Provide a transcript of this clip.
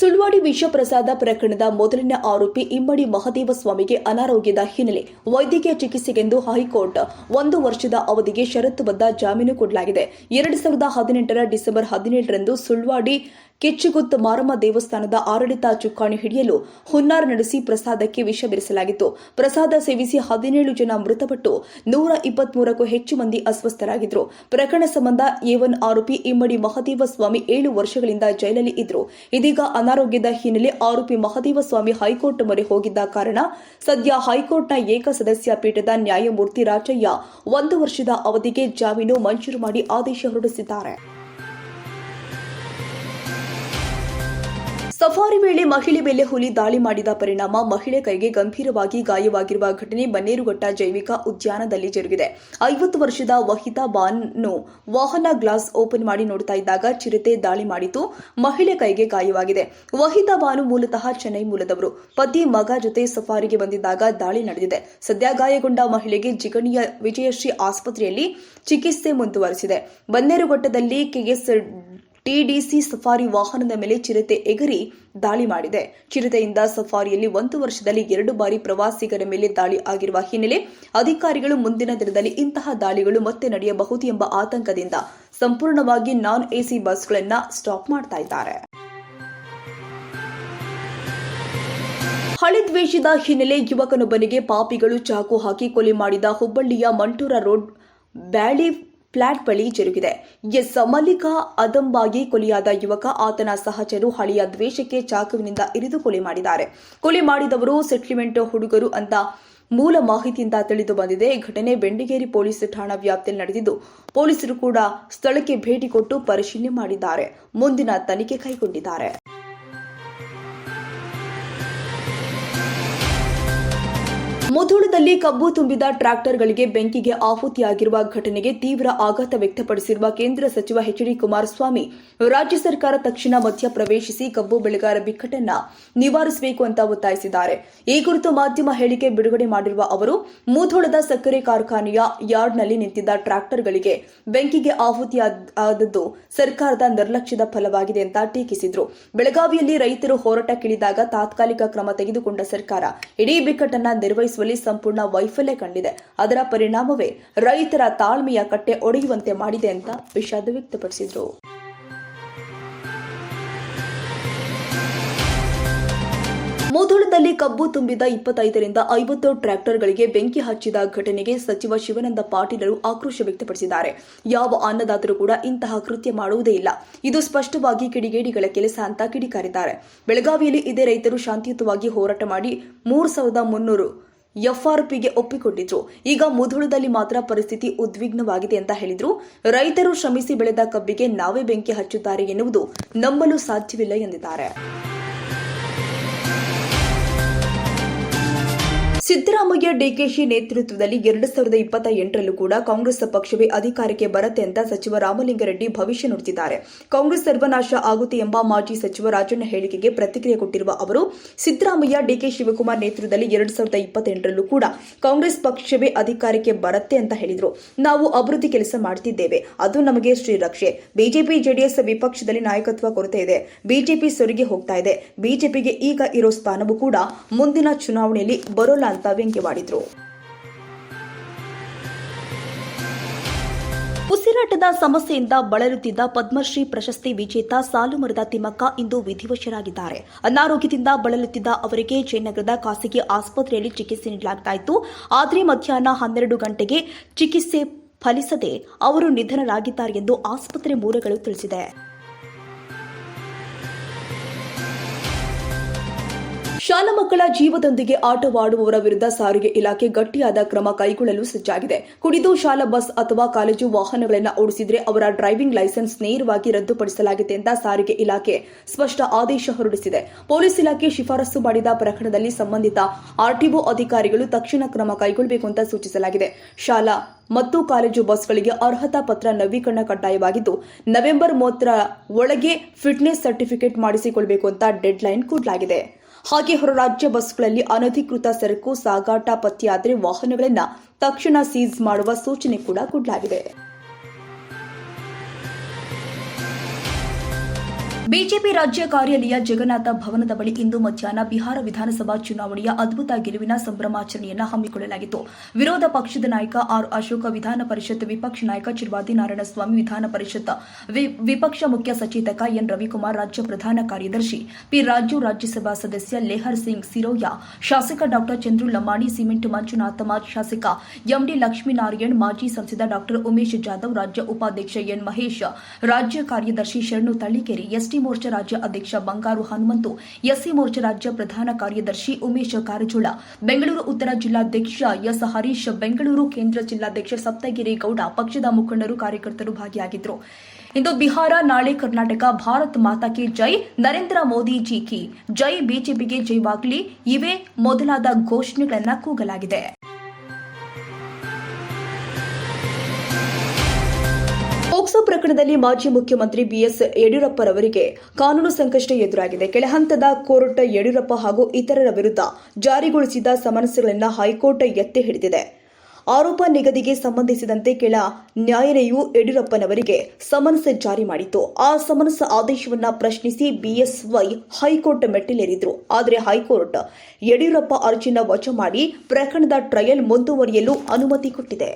ಸುಳ್ವಾಡಿ ವಿಷ ಪ್ರಸಾದ ಪ್ರಕರಣದ ಮೊದಲಿನ ಆರೋಪಿ ಇಮ್ಮಡಿ ಮಹದೇವ ಸ್ವಾಮಿಗೆ ಅನಾರೋಗ್ಯದ ಹಿನ್ನೆಲೆ ವೈದ್ಯಕೀಯ ಚಿಕಿತ್ಸೆಗೆಂದು ಹೈಕೋರ್ಟ್ ಒಂದು ವರ್ಷದ ಅವಧಿಗೆ ಷರತ್ತುಬದ್ಧ ಜಾಮೀನು ಕೊಡಲಾಗಿದೆ. ಎರಡು ಸಾವಿರದ ಹದಿನೆಂಟರ ಡಿಸೆಂಬರ್ ಹದಿನೇಳರಂದು ಸುಳ್ವಾಡಿ ಕಿಚ್ಚುಗುತ್ ಮಾರಮ್ಮ ದೇವಸ್ಥಾನದ ಆಡಳಿತ ಚುಕ್ಕಾಣಿ ಹಿಡಿಯಲು ಹುನ್ನಾರ ನಡೆಸಿ ಪ್ರಸಾದಕ್ಕೆ ವಿಷ ಬೆರೆಸಲಾಗಿತ್ತು. ಪ್ರಸಾದ ಸೇವಿಸಿ ಹದಿನೇಳು ಜನ ಮೃತಪಟ್ಟು ನೂರ ಇಪ್ಪತ್ಮೂರಕ್ಕೂ ಹೆಚ್ಚು ಮಂದಿ ಅಸ್ವಸ್ಥರಾಗಿದ್ರು ಪ್ರಕರಣ ಸಂಬಂಧ ಎವನ್ ಆರೋಪಿ ಇಮ್ಮಡಿ ಮಹದೇವ ಸ್ವಾಮಿ ಏಳು ವರ್ಷಗಳಿಂದ ಜೈಲಲ್ಲಿ ಇದ್ರು ಇದೀಗ ಅನಾರೋಗ್ಯದ ಹಿನ್ನೆಲೆ ಆರೋಪಿ ಮಹದೇವ ಸ್ವಾಮಿ ಹೈಕೋರ್ಟ್ ಮೊರೆ ಹೋಗಿದ್ದ ಕಾರಣ ಸದ್ಯ ಹೈಕೋರ್ಟ್ನ ಏಕಸದಸ್ಯ ಪೀಠದ ನ್ಯಾಯಮೂರ್ತಿ ರಾಜಯ್ಯ ಒಂದು ವರ್ಷದ ಅವಧಿಗೆ ಜಾಮೀನು ಮಂಜೂರು ಮಾಡಿ ಆದೇಶ ಹೊರಡಿಸಿದ್ದಾರೆ. ಸಫಾರಿ ವೇಳೆ ಮಹಿಳೆ ಮೇಲೆ ಹುಲಿ ದಾಳಿ ಮಾಡಿದ ಪರಿಣಾಮ ಮಹಿಳೆ ಕೈಗೆ ಗಂಭೀರವಾಗಿ ಗಾಯವಾಗಿರುವ ಘಟನೆ ಬನ್ನೇರುಘಟ್ಟ ಜೈವಿಕ ಉದ್ಯಾನದಲ್ಲಿ ಜರುಗಿದೆ. ಐವತ್ತು ವರ್ಷದ ವಹಿತಾ ಬಾನು ವಾಹನ ಗ್ಲಾಸ್ ಓಪನ್ ಮಾಡಿ ನೋಡ್ತಾ ಇದ್ದಾಗ ಚಿರತೆ ದಾಳಿ ಮಾಡಿತು ಮಹಿಳೆ ಕೈಗೆ ಗಾಯವಾಗಿದೆ. ವಹಿತಾ ಬಾನು ಮೂಲತಃ ಚೆನ್ನೈ ಮೂಲದವರು. ಪತಿ ಮಗ ಜೊತೆ ಸಫಾರಿಗೆ ಬಂದಿದ್ದಾಗ ದಾಳಿ ನಡೆದಿದೆ. ಸದ್ಯ ಗಾಯಗೊಂಡ ಮಹಿಳೆಗೆ ಜಿಗಣಿಯ ವಿಜಯಶ್ರೀ ಆಸ್ಪತ್ರೆಯಲ್ಲಿ ಚಿಕಿತ್ಸೆ ಮುಂದುವರೆಸಿದೆ. ಬನ್ನೇರುಘಟ್ಟದಲ್ಲಿ ಕೆಎಸ್ ಟಿಡಿಸಿ ಸಫಾರಿ ವಾಹನದ ಮೇಲೆ ಚಿರತೆ ಎಗರಿ ದಾಳಿ ಮಾಡಿದೆ. ಚಿರತೆಯಿಂದ ಸಫಾರಿಯಲ್ಲಿ ಒಂದು ವರ್ಷದಲ್ಲಿ ಎರಡು ಬಾರಿ ಪ್ರವಾಸಿಗರ ಮೇಲೆ ದಾಳಿ ಆಗಿರುವ ಹಿನ್ನೆಲೆ ಅಧಿಕಾರಿಗಳು ಮುಂದಿನ ದಿನದಲ್ಲಿ ಇಂತಹ ದಾಳಿಗಳು ಮತ್ತೆ ನಡೆಯಬಹುದು ಎಂಬ ಆತಂಕದಿಂದ ಸಂಪೂರ್ಣವಾಗಿ ನಾನ್ ಎಸಿ ಬಸ್ಗಳನ್ನು ಸ್ಟಾಪ್ ಮಾಡ್ತಾ ಇದ್ದಾರೆ. ಹಳೆ ದ್ವೇಷದ ಹಿನ್ನೆಲೆ ಯುವಕನೊಬ್ಬನಿಗೆ ಪಾಪಿಗಳು ಚಾಕು ಹಾಕಿ ಕೊಲೆ ಮಾಡಿದ ಹುಬ್ಬಳ್ಳಿಯ ಮಂಟೂರ ರೋಡ್ ಬ್ಯಾಳಿ ಫ್ಲಾಟ್ ಬಳಿ ಜರುಗಿದೆ. ಎಸ್. ಮಲ್ಲಿಕಾ ಅದಂಬಾಗಿ ಕೊಲೆಯಾದ ಯುವಕ, ಆತನ ಸಹಚರು ಹಳೆಯ ದ್ವೇಷಕ್ಕೆ ಚಾಕುವಿನಿಂದ ಇರಿದು ಕೊಲೆ ಮಾಡಿದ್ದಾರೆ. ಕೊಲೆ ಮಾಡಿದವರು ಸೆಟ್ಲ್ಮೆಂಟ್ ಹುಡುಗರು ಅಂತ ಮೂಲ ಮಾಹಿತಿಯಿಂದ ತಿಳಿದು ಬಂದಿದೆ. ಘಟನೆ ಬೆಂಡಿಗೇರಿ ಪೊಲೀಸ್ ಠಾಣಾ ವ್ಯಾಪ್ತಿಯಲ್ಲಿ ನಡೆದಿದ್ದು, ಪೊಲೀಸರು ಕೂಡ ಸ್ಥಳಕ್ಕೆ ಭೇಟಿ ಕೊಟ್ಟು ಪರಿಶೀಲನೆ ಮಾಡಿದ್ದಾರೆ. ಮುಂದಿನ ತನಿಖೆ ಕೈಗೊಂಡಿದ್ದಾರೆ. ಮುಧೋಳದಲ್ಲಿ ಕಬ್ಬು ತುಂಬಿದ ಟ್ರ್ಯಾಕ್ಟರ್ಗಳಿಗೆ ಬೆಂಕಿಗೆ ಆಹುತಿಯಾಗಿರುವ ಘಟನೆಗೆ ತೀವ್ರ ಆಘಾತ ವ್ಯಕ್ತಪಡಿಸಿರುವ ಕೇಂದ್ರ ಸಚಿವ ಎಚ್ ಡಿ ಕುಮಾರಸ್ವಾಮಿ, ರಾಜ್ಯ ಸರ್ಕಾರ ತಕ್ಷಣ ಮಧ್ಯ ಪ್ರವೇಶಿಸಿ ಕಬ್ಬು ಬೆಳೆಗಾರ ಬಿಕ್ಕಟ್ಟನ್ನ ನಿವಾರಿಸಬೇಕು ಅಂತ ಒತ್ತಾಯಿಸಿದ್ದಾರೆ. ಈ ಕುರಿತು ಮಾಧ್ಯಮ ಹೇಳಿಕೆ ಬಿಡುಗಡೆ ಮಾಡಿರುವ ಅವರು, ಮುಧೋಳದ ಸಕ್ಕರೆ ಕಾರ್ಖಾನೆಯ ಯಾರ್ಡ್ನಲ್ಲಿ ನಿಂತಿದ್ದ ಟ್ರ್ಯಾಕ್ಟರ್ಗಳಿಗೆ ಬೆಂಕಿಗೆ ಆಹುತಿಯಾದದ್ದು ಸರ್ಕಾರದ ನಿರ್ಲಕ್ಷ್ಯದ ಫಲವಾಗಿದೆ ಅಂತ ಟೀಕಿಸಿದರು. ಬೆಳಗಾವಿಯಲ್ಲಿ ರೈತರು ಹೋರಾಟಕ್ಕಿಳಿದಾಗ ತಾತ್ಕಾಲಿಕ ಕ್ರಮ ತೆಗೆದುಕೊಂಡ ಸರ್ಕಾರ, ಇಡೀ ಬಿಕ್ಕಟ್ಟನ್ನ ನಿರ್ವಹಿಸುವಲ್ಲಿ ಸಂಪೂರ್ಣ ವೈಫಲ್ಯ ಕಂಡಿದೆ. ಅದರ ಪರಿಣಾಮವೇ ರೈತರ ತಾಳ್ಮೆಯ ಕಟ್ಟೆ ಒಡೆಯುವಂತೆ ಮಾಡಿದೆ ಅಂತ ವಿಷಾದ ವ್ಯಕ್ತಪಡಿಸಿದ್ರು. ಮುಧೋಳದಲ್ಲಿ ಕಬ್ಬು ತುಂಬಿದ ಇಪ್ಪತ್ತೈದರಿಂದ ಐವತ್ತು ಟ್ರ್ಯಾಕ್ಟರ್ಗಳಿಗೆ ಬೆಂಕಿ ಹಚ್ಚಿದ ಘಟನೆಗೆ ಸಚಿವ ಶಿವಾನಂದ ಪಾಟೀಲರು ಆಕ್ರೋಶ ವ್ಯಕ್ತಪಡಿಸಿದ್ದಾರೆ. ಯಾವ ಅನ್ನದಾತರು ಕೂಡ ಇಂತಹ ಕೃತ್ಯ ಮಾಡುವುದೇ ಇಲ್ಲ. ಇದು ಸ್ಪಷ್ಟವಾಗಿ ಕಿಡಿಗೇಡಿಗಳ ಕೆಲಸ ಅಂತ ಕಿಡಿಕಾರಿದ್ದಾರೆ. ಬೆಳಗಾವಿಯಲ್ಲಿ ಇದೇ ರೈತರು ಶಾಂತಿಯುತವಾಗಿ ಹೋರಾಟ ಮಾಡಿ ಮೂರು ಸಾವಿರದ ಮುನ್ನೂರು ಎಫ್ಆರ್ಪಿಗೆ ಒಪ್ಪಿಕೊಂಡಿದ್ರು. ಈಗ ಮುಧೋಳದಲ್ಲಿ ಮಾತ್ರ ಪರಿಸ್ಥಿತಿ ಉದ್ವಿಗ್ನವಾಗಿದೆ ಅಂತ ಹೇಳಿದ್ರು. ರೈತರು ಶ್ರಮಿಸಿ ಬೆಳೆದ ಕಬ್ಬಿಗೆ ನಾವೇ ಬೆಂಕಿ ಹಚ್ಚುತ್ತಾರೆ ಎನ್ನುವುದು ನಂಬಲು ಸಾಧ್ಯವಿಲ್ಲ ಎಂದಿದ್ದಾರೆ. ಸಿದ್ದರಾಮಯ್ಯ ಡಿಕೆಶಿ ನೇತೃತ್ವದಲ್ಲಿ ಎರಡು ಸಾವಿರದ ಇಪ್ಪತ್ತ ಎಂಟರಲ್ಲೂ ಕೂಡ ಕಾಂಗ್ರೆಸ್ ಪಕ್ಷವೇ ಅಧಿಕಾರಕ್ಕೆ ಬರುತ್ತೆ ಅಂತ ಸಚಿವ ರಾಮಲಿಂಗಾರೆಡ್ಡಿ ಭವಿಷ್ಯ ನುಡಿದಿದ್ದಾರೆ ಕಾಂಗ್ರೆಸ್ ಸರ್ವನಾಶ ಆಗುತ್ತೆ ಎಂಬ ಮಾಜಿ ಸಚಿವ ರಾಜಣ್ಣ ಹೇಳಿಕೆಗೆ ಪ್ರತಿಕ್ರಿಯೆ ಕೊಟ್ಟಿರುವ ಅವರು, ಸಿದ್ದರಾಮಯ್ಯ ಡಿಕೆ ಶಿವಕುಮಾರ್ ನೇತೃತ್ವದಲ್ಲಿ ಎರಡು ಸಾವಿರದ ಇಪ್ಪತ್ತೆಂಟರಲ್ಲೂ ಕೂಡ ಕಾಂಗ್ರೆಸ್ ಪಕ್ಷವೇ ಅಧಿಕಾರಕ್ಕೆ ಬರುತ್ತೆ ಅಂತ ಹೇಳಿದರು. ನಾವು ಅಭಿವೃದ್ಧಿ ಕೆಲಸ ಮಾಡ್ತಿದ್ದೇವೆ. ಅದು ನಮಗೆ ಶ್ರೀರಕ್ಷೆ ಬಿಜೆಪಿ, ಜೆಡಿಎಸ್ ವಿಪಕ್ಷದಲ್ಲಿ ನಾಯಕತ್ವ ಕೊರತೆ ಇದೆ. ಬಿಜೆಪಿ ಸೊರಿಗೆ ಹೋಗ್ತಾ ಇದೆ. ಬಿಜೆಪಿಗೆ ಈಗ ಇರೋ ಸ್ಥಾನವೂ ಕೂಡ ಮುಂದಿನ ಚುನಾವಣೆಯಲ್ಲಿ ಬರೋಲ್ಲ ಅಂತ ವ್ಯಂಗ್ಯವಾಡಿದ್ರು ಉಸಿರಾಟದ ಸಮಸ್ಯೆಯಿಂದ ಬಳಲುತ್ತಿದ್ದ ಪದ್ಮಶ್ರೀ ಪ್ರಶಸ್ತಿ ವಿಜೇತ ಸಾಲುಮರದ ತಿಮ್ಮಕ್ಕ ಇಂದು ವಿಧಿವಶರಾಗಿದ್ದಾರೆ. ಅನಾರೋಗ್ಯದಿಂದ ಬಳಲುತ್ತಿದ್ದ ಅವರಿಗೆ ಜಯನಗರದ ಖಾಸಗಿ ಆಸ್ಪತ್ರೆಯಲ್ಲಿ ಚಿಕಿತ್ಸೆ ನೀಡಲಾಗುತ್ತಿತ್ತು ಆದರೆ ಮಧ್ಯಾಹ್ನ ಹನ್ನೆರಡು ಗಂಟೆಗೆ ಚಿಕಿತ್ಸೆ ಫಲಿಸದೆ ಅವರು ನಿಧನರಾಗಿದ್ದಾರೆ ಎಂದು ಆಸ್ಪತ್ರೆ ಮೂಲಗಳು ತಿಳಿಸಿದೆ. ಶಾಲಾ ಮಕ್ಕಳ ಜೀವದೊಂದಿಗೆ ಆಟವಾಡುವವರ ವಿರುದ್ಧ ಸಾರಿಗೆ ಇಲಾಖೆ ಗಟ್ಟಿಯಾದ ಕ್ರಮ ಕೈಗೊಳ್ಳಲು ಸಜ್ಜಾಗಿದೆ. ಕುಡಿದು ಶಾಲಾ ಬಸ್ ಅಥವಾ ಕಾಲೇಜು ವಾಹನಗಳನ್ನು ಓಡಿಸಿದ್ರೆ ಅವರ ಡ್ರೈವಿಂಗ್ ಲೈಸೆನ್ಸ್ ನೇರವಾಗಿ ರದ್ದುಪಡಿಸಲಾಗಿದೆ ಅಂತ ಸಾರಿಗೆ ಇಲಾಖೆ ಸ್ಪಷ್ಟ ಆದೇಶ ಹೊರಡಿಸಿದೆ. ಪೊಲೀಸ್ ಇಲಾಖೆ ಶಿಫಾರಸು ಮಾಡಿದ ಪ್ರಕರಣದಲ್ಲಿ ಸಂಬಂಧಿತ ಆರ್ಟಿಒ ಅಧಿಕಾರಿಗಳು ತಕ್ಷಣ ಕ್ರಮ ಕೈಗೊಳ್ಳಬೇಕು ಅಂತ ಸೂಚಿಸಲಾಗಿದೆ. ಶಾಲಾ ಮತ್ತು ಕಾಲೇಜು ಬಸ್ಗಳಿಗೆ ಅರ್ಹತಾ ಪತ್ರ ನವೀಕರಣ ಕಡ್ಡಾಯವಾಗಿದ್ದು, ನವೆಂಬರ್ ಮೂವತ್ತರ ಒಳಗೆ ಫಿಟ್ನೆಸ್ ಸರ್ಟಿಫಿಕೇಟ್ ಮಾಡಿಸಿಕೊಳ್ಳಬೇಕು ಅಂತ ಡೆಡ್ಲೈನ್ ಕೊಡಲಾಗಿದೆ. ಹಾಗೆ ಹೊರ ರಾಜ್ಯ ಬಸ್ಗಳಲ್ಲಿ ಅನಧಿಕೃತ ಸರಕು, ಸಾಗಾಟ ಪತ್ತೆಯಾದರೆ ವಾಹನಗಳನ್ನು ತಕ್ಷಣ ಸೀಜ್ ಮಾಡುವ ಸೂಚನೆ ಕೂಡ ಕೊಡಲಾಗಿದೆ. ಬಿಜೆಪಿ ರಾಜ್ಯ ಕಾರ್ಯಾಲಯ ಜಗನ್ನಾಥ ಭವನದ ಬಳಿ ಇಂದು ಮಧ್ಯಾಹ್ನ ಬಿಹಾರ ವಿಧಾನಸಭಾ ಚುನಾವಣೆಯ ಅದ್ಭುತ ಗೆಲುವಿನ ಸಂಭ್ರಮಾಚರಣೆಯನ್ನು ಹಮ್ಮಿಕೊಳ್ಳಲಾಗಿತ್ತು. ವಿರೋಧ ಪಕ್ಷದ ನಾಯಕ ಆರ್ ಅಶೋಕ, ವಿಧಾನ ಪರಿಷತ್ ವಿಪಕ್ಷ ನಾಯಕ ಚಿರ್ವಾದಿ ನಾರಾಯಣಸ್ವಾಮಿ, ವಿಧಾನ ಪರಿಷತ್ ವಿಪಕ್ಷ ಮುಖ್ಯ ಸಚೇತಕ ಎನ್ ರವಿಕುಮಾರ್, ರಾಜ್ಯ ಪ್ರಧಾನ ಕಾರ್ಯದರ್ಶಿ ಪಿ ರಾಜು, ರಾಜ್ಯಸಭಾ ಸದಸ್ಯ ಲೇಹರ್ ಸಿಂಗ್ ಸಿರೋಯಾ, ಶಾಸಕ ಡಾಕ್ಟರ್ ಚಂದ್ರು ಲಮಾಣಿ ಸಿಮೆಂಟ್ ಮಂಜುನಾಥಮ, ಶಾಸಕ ಎಂಡಿ ಲಕ್ಷ್ಮೀನಾರಾಯಣ್, ಮಾಜಿ ಸಂಸದ ಡಾಕ್ಟರ್ ಉಮೇಶ್ ಜಾಧವ್, ರಾಜ್ಯ ಉಪಾಧ್ಯಕ್ಷ ಎನ್ ಮಹೇಶ್, ರಾಜ್ಯ ಕಾರ್ಯದರ್ಶಿ ಶರಣು ತಳ್ಳಿಕೇರಿ ಎಸ್ಟಿ ಮೋರ್ಚಾ ರಾಜ್ಯ ಅಧ್ಯಕ್ಷ ಬಂಗಾರು ಹನುಮಂತು, ಎಸ್ಸಿ ಮೋರ್ಚಾ ರಾಜ್ಯ ಪ್ರಧಾನ ಕಾರ್ಯದರ್ಶಿ ಉಮೇಶ್ ಕಾರಜೋಳ, ಬೆಂಗಳೂರು ಉತ್ತರ ಜಿಲ್ಲಾಧ್ಯಕ್ಷ ಎಸ್ ಹರೀಶ್, ಬೆಂಗಳೂರು ಕೇಂದ್ರ ಜಿಲ್ಲಾಧ್ಯಕ್ಷ ಸಪ್ತಗಿರಿ ಗೌಡ ಪಕ್ಷದ ಮುಖಂಡರು ಕಾರ್ಯಕರ್ತರು ಭಾಗಿಯಾಗಿದ್ದರು. ಇಂದು ಬಿಹಾರ, ನಾಳೆ ಕರ್ನಾಟಕ, ಭಾರತ್ ಮಾತಾ ಕಿ ಜೈ, ನರೇಂದ್ರ ಮೋದಿ ಜಿ ಕಿ, ಜೈ ಬಿಜೆಪಿಗೆ ಜೈವಾಗ್ಲಿ ಇವೇ ಮೊದಲಾದ ಘೋಷಣೆಗಳನ್ನು ಕೂಗಲಾಗಿದೆ. ಪೋಕ್ಸೋ ಪ್ರಕರಣದಲ್ಲಿ ಮಾಜಿ ಮುಖ್ಯಮಂತ್ರಿ ಬಿಎಸ್ ಯಡಿಯೂರಪ್ಪರವರಿಗೆ ಕಾನೂನು ಸಂಕಷ್ಟ ಎದುರಾಗಿದೆ. ಕೆಳಹಂತದ ಕೋರ್ಟ್ ಯಡಿಯೂರಪ್ಪ ಹಾಗೂ ಇತರರ ವಿರುದ್ಧ ಜಾರಿಗೊಳಿಸಿದ ಸಮನ್ಸ್ಗಳನ್ನು ಹೈಕೋರ್ಟ್ ಎತ್ತಿ ಹಿಡಿದಿದೆ. ಆರೋಪ ನಿಗದಿಗೆ ಸಂಬಂಧಿಸಿದಂತೆ ಕೆಳ ನ್ಯಾಯಾಲಯವು ಯಡಿಯೂರಪ್ಪನವರಿಗೆ ಸಮನ್ಸ್ ಜಾರಿ ಮಾಡಿತ್ತು. ಆ ಸಮನ್ಸ್ ಆದೇಶವನ್ನು ಪ್ರಶ್ನಿಸಿ ಬಿಎಸ್ವೈ ಹೈಕೋರ್ಟ್ ಮೆಟ್ಟಿಲೇರಿದ್ರು. ಆದರೆ ಹೈಕೋರ್ಟ್ ಯಡಿಯೂರಪ್ಪ ಅರ್ಜಿನ ವಜಾ ಮಾಡಿ ಪ್ರಕರಣದ ಟ್ರಯಲ್ ಮುಂದುವರಿಯಲು ಅನುಮತಿ ಕೊಟ್ಟಿದೆ.